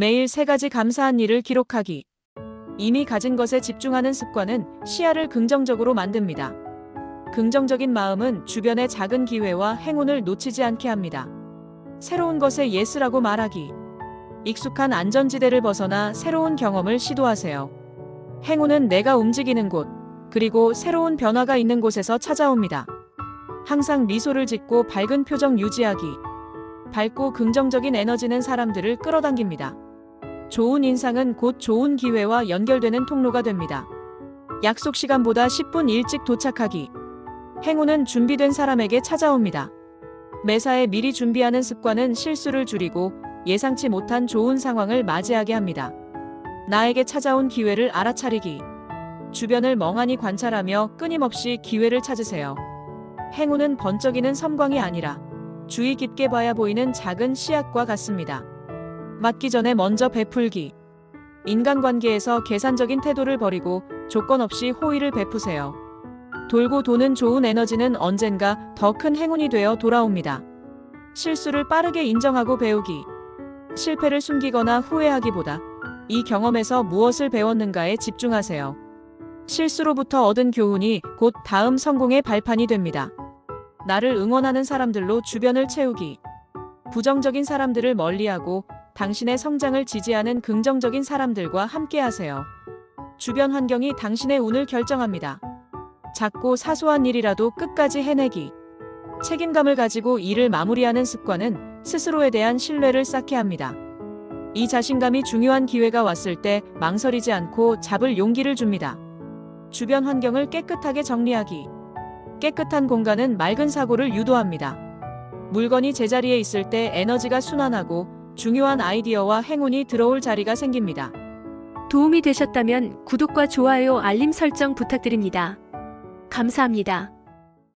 매일 세 가지 감사한 일을 기록하기. 이미 가진 것에 집중하는 습관은 시야를 긍정적으로 만듭니다. 긍정적인 마음은 주변의 작은 기회와 행운을 놓치지 않게 합니다. 새로운 것에 예스라고 말하기. 익숙한 안전지대를 벗어나 새로운 경험을 시도하세요. 행운은 내가 움직이는 곳, 그리고 새로운 변화가 있는 곳에서 찾아옵니다. 항상 미소를 짓고 밝은 표정 유지하기. 밝고 긍정적인 에너지는 사람들을 끌어당깁니다. 좋은 인상은 곧 좋은 기회와 연결되는 통로가 됩니다. 약속 시간보다 10분 일찍 도착하기. 행운은 준비된 사람에게 찾아옵니다. 매사에 미리 준비하는 습관은 실수를 줄이고 예상치 못한 좋은 상황을 맞이하게 합니다. 나에게 찾아온 기회를 알아차리기. 주변을 멍하니 관찰하며 끊임없이 기회를 찾으세요. 행운은 번쩍이는 섬광이 아니라 주의 깊게 봐야 보이는 작은 씨앗과 같습니다. 맞기 전에 먼저 베풀기. 인간관계에서 계산적인 태도를 버리고 조건 없이 호의를 베푸세요. 돌고 도는 좋은 에너지는 언젠가 더 큰 행운이 되어 돌아옵니다. 실수를 빠르게 인정하고 배우기. 실패를 숨기거나 후회하기보다 이 경험에서 무엇을 배웠는가에 집중하세요. 실수로부터 얻은 교훈이 곧 다음 성공의 발판이 됩니다. 나를 응원하는 사람들로 주변을 채우기. 부정적인 사람들을 멀리하고 당신의 성장을 지지하는 긍정적인 사람들과 함께하세요. 주변 환경이 당신의 운을 결정합니다. 작고 사소한 일이라도 끝까지 해내기. 책임감을 가지고 일을 마무리하는 습관은 스스로에 대한 신뢰를 쌓게 합니다. 이 자신감이 중요한 기회가 왔을 때 망설이지 않고 잡을 용기를 줍니다. 주변 환경을 깨끗하게 정리하기. 깨끗한 공간은 맑은 사고를 유도합니다. 물건이 제자리에 있을 때 에너지가 순환하고 중요한 아이디어와 행운이 들어올 자리가 생깁니다. 도움이 되셨다면 구독과 좋아요, 알림 설정 부탁드립니다. 감사합니다.